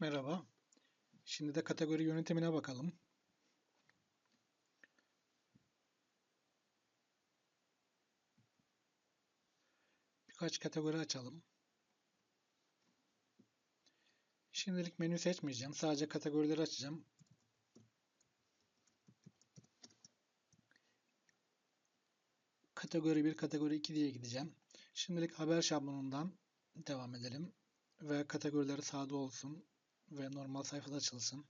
Merhaba. Şimdi de kategori yönetimine bakalım. Birkaç kategori açalım. Şimdilik menü seçmeyeceğim. Sadece kategorileri açacağım. Kategori 1, kategori 2 diye gideceğim. Şimdilik haber şablonundan devam edelim. Ve kategorileri sağda olsun ve normal sayfada açılsın.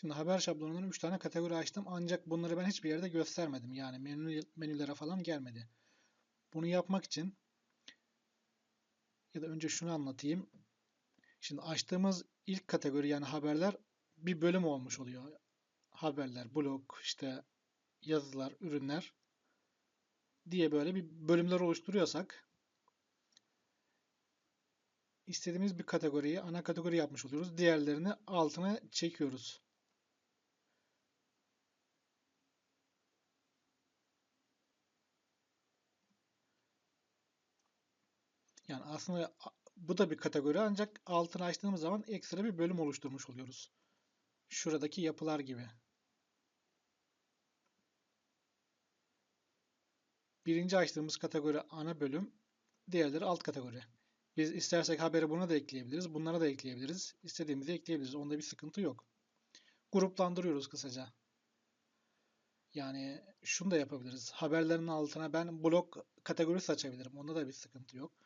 Şimdi haber şablonundan 3 tane kategori açtım ancak bunları ben hiçbir yerde göstermedim. Yani menü, menülere falan gelmedi. Bunu yapmak için ya da önce şunu anlatayım. Şimdi açtığımız ilk kategori yani haberler bir bölüm olmuş oluyor. Haberler, blog, işte yazılar, ürünler diye böyle bir bölümler oluşturuyorsak istediğimiz bir kategoriyi ana kategori yapmış oluyoruz. Diğerlerini altına çekiyoruz. Yani aslında bu da bir kategori ancak altını açtığımız zaman ekstra bir bölüm oluşturmuş oluyoruz. Şuradaki yapılar gibi. Birinci açtığımız kategori ana bölüm, diğerleri alt kategori. Biz istersek haberi buna da ekleyebiliriz, bunlara da ekleyebiliriz. İstediğimizi ekleyebiliriz. Onda bir sıkıntı yok. Gruplandırıyoruz kısaca. Yani şunu da yapabiliriz. Haberlerin altına ben blog kategorisi açabilirim. Onda da bir sıkıntı yok.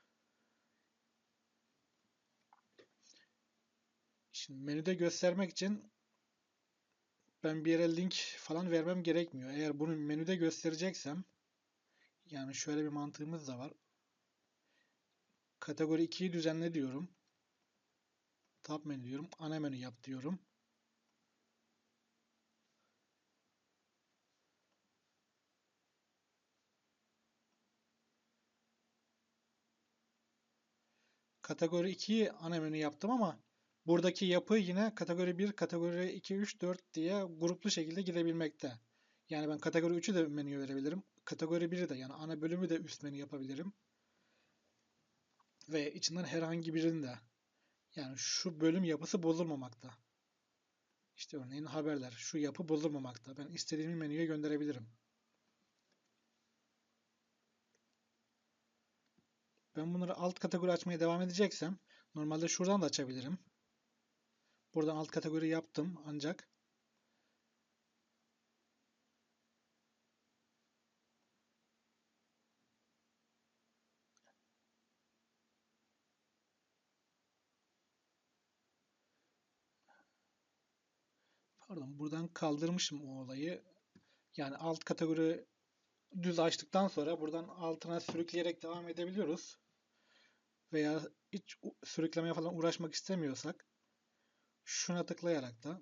Şimdi menüde göstermek için ben bir yere link falan vermem gerekmiyor. Eğer bunu menüde göstereceksem yani şöyle bir mantığımız da var. Kategori 2'yi düzenle diyorum. Tab menü diyorum. Ana menü yap diyorum. Kategori 2'yi ana menü yaptım ama Buradaki yapı yine kategori 1, kategori 2, 3, 4 diye gruplu şekilde gidebilmekte. Yani ben kategori 3'ü de menüye verebilirim. Kategori 1'i de yani ana bölümü de üst menü yapabilirim. Ve içinden herhangi birini de. Yani şu bölüm yapısı bozulmamakta. İşte örneğin haberler. Şu yapı bozulmamakta. Ben istediğimi menüye gönderebilirim. Ben bunları alt kategori açmaya devam edeceksem normalde şuradan da açabilirim. Buradan alt kategori yaptım ancak pardon buradan kaldırmışım o olayı. Yani alt kategori düz açtıktan sonra buradan altına sürükleyerek devam edebiliyoruz. Veya hiç sürüklemeye falan uğraşmak istemiyorsak şuna tıklayarak da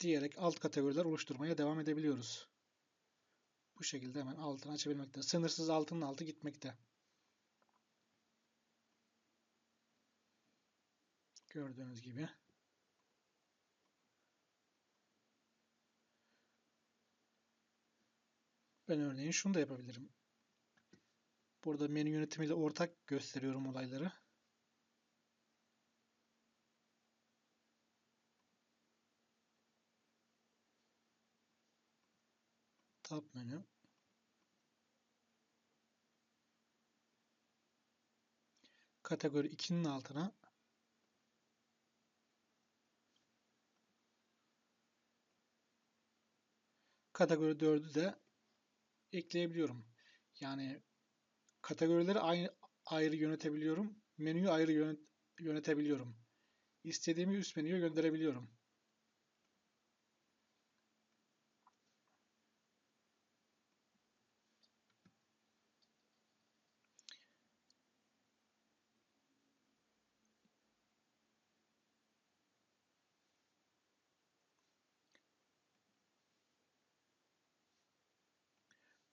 diyerek alt kategoriler oluşturmaya devam edebiliyoruz. Bu şekilde hemen altını açabilmekte. Sınırsız altının altı gitmekte. Gördüğünüz gibi. Ben örneğin şunu da yapabilirim. Burada menü yönetimiyle ortak gösteriyorum olayları. Tab menü. Kategori 2'nin altına kategori 4'ü de ekleyebiliyorum. Yani Kategorileri aynı, ayrı yönetebiliyorum. Menüyü ayrı yönet, yönetebiliyorum. İstediğimi üst menüye gönderebiliyorum.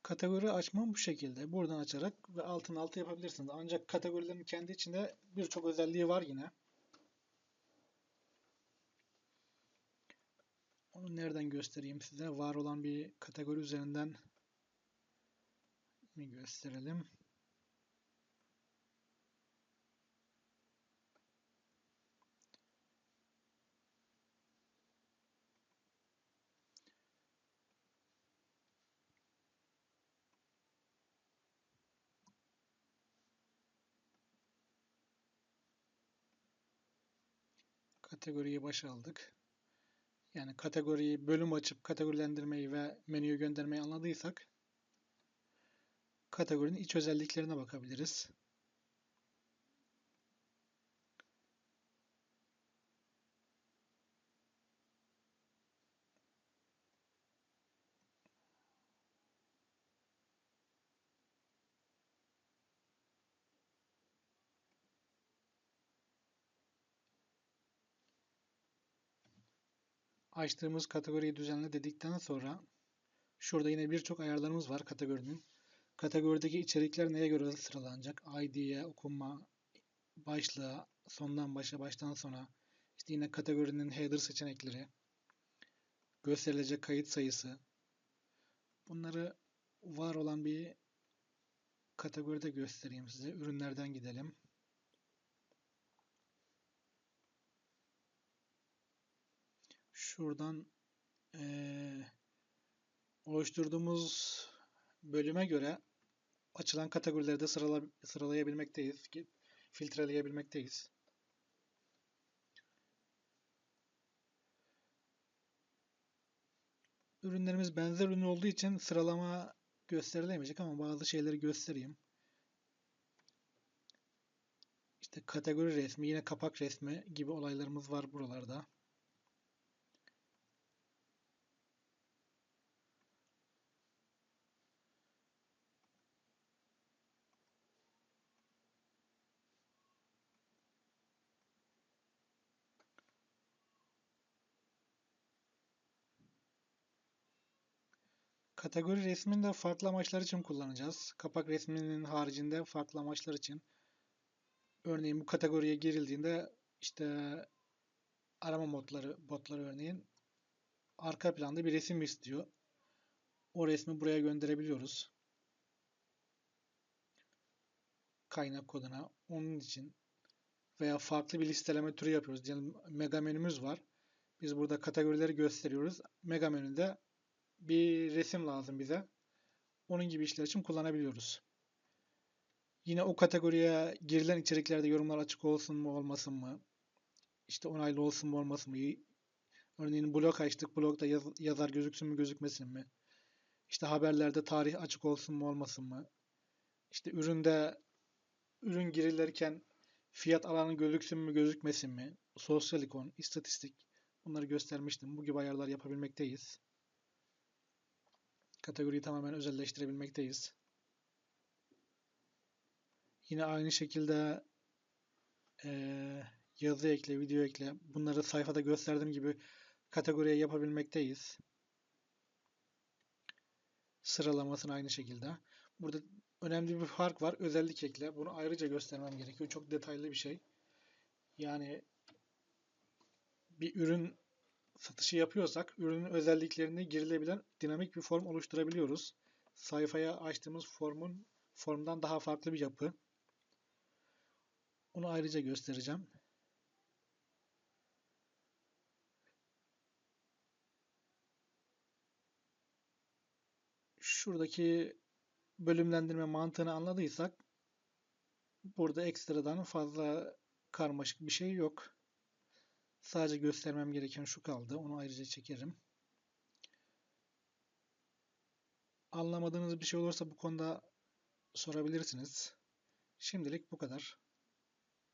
Kategori açmam bu şekilde. Buradan açarak ve altın altı yapabilirsiniz. Ancak kategorilerin kendi içinde birçok özelliği var yine. Onu nereden göstereyim size? Var olan bir kategori üzerinden mi gösterelim? Kategoriyi başa aldık. Yani kategoriyi bölüm açıp kategorilendirmeyi ve menüye göndermeyi anladıysak kategorinin iç özelliklerine bakabiliriz. Açtığımız kategoriyi düzenle dedikten sonra şurada yine birçok ayarlarımız var kategorinin. Kategorideki içerikler neye göre sıralanacak? ID'ye, okunma, başlığa, sondan başa, baştan sona. İşte yine kategorinin header seçenekleri, gösterilecek kayıt sayısı. Bunları var olan bir kategoride göstereyim size. Ürünlerden gidelim. Şuradan e, oluşturduğumuz bölüme göre açılan kategorileri de sırala, sıralayabilmekteyiz. Filtreleyebilmekteyiz. Ürünlerimiz benzer ürün olduğu için sıralama gösterilemeyecek ama bazı şeyleri göstereyim. İşte kategori resmi, yine kapak resmi gibi olaylarımız var buralarda. Kategori resmini de farklı amaçlar için kullanacağız. Kapak resminin haricinde farklı amaçlar için. Örneğin bu kategoriye girildiğinde işte arama modları, botları örneğin arka planda bir resim istiyor. O resmi buraya gönderebiliyoruz. Kaynak koduna. Onun için veya farklı bir listeleme türü yapıyoruz. Diyelim mega menümüz var. Biz burada kategorileri gösteriyoruz. Mega menüde bir resim lazım bize. Onun gibi işler için kullanabiliyoruz. Yine o kategoriye girilen içeriklerde yorumlar açık olsun mu olmasın mı? İşte onaylı olsun mu olmasın mı? Örneğin blog açtık. Blogda yaz, yazar gözüksün mü gözükmesin mi? İşte haberlerde tarih açık olsun mu olmasın mı? İşte üründe ürün girilirken fiyat alanı gözüksün mü gözükmesin mi? Sosyal ikon, istatistik bunları göstermiştim. Bu gibi ayarlar yapabilmekteyiz. Kategoriyi tamamen özelleştirebilmekteyiz. Yine aynı şekilde e, yazı ekle, video ekle. Bunları sayfada gösterdiğim gibi kategoriye yapabilmekteyiz. Sıralamasını aynı şekilde. Burada önemli bir fark var. Özellik ekle. Bunu ayrıca göstermem gerekiyor. Çok detaylı bir şey. Yani bir ürün satışı yapıyorsak ürünün özelliklerini girilebilen dinamik bir form oluşturabiliyoruz. Sayfaya açtığımız formun formdan daha farklı bir yapı. Onu ayrıca göstereceğim. Şuradaki bölümlendirme mantığını anladıysak burada ekstradan fazla karmaşık bir şey yok. Sadece göstermem gereken şu kaldı. Onu ayrıca çekerim. Anlamadığınız bir şey olursa bu konuda sorabilirsiniz. Şimdilik bu kadar.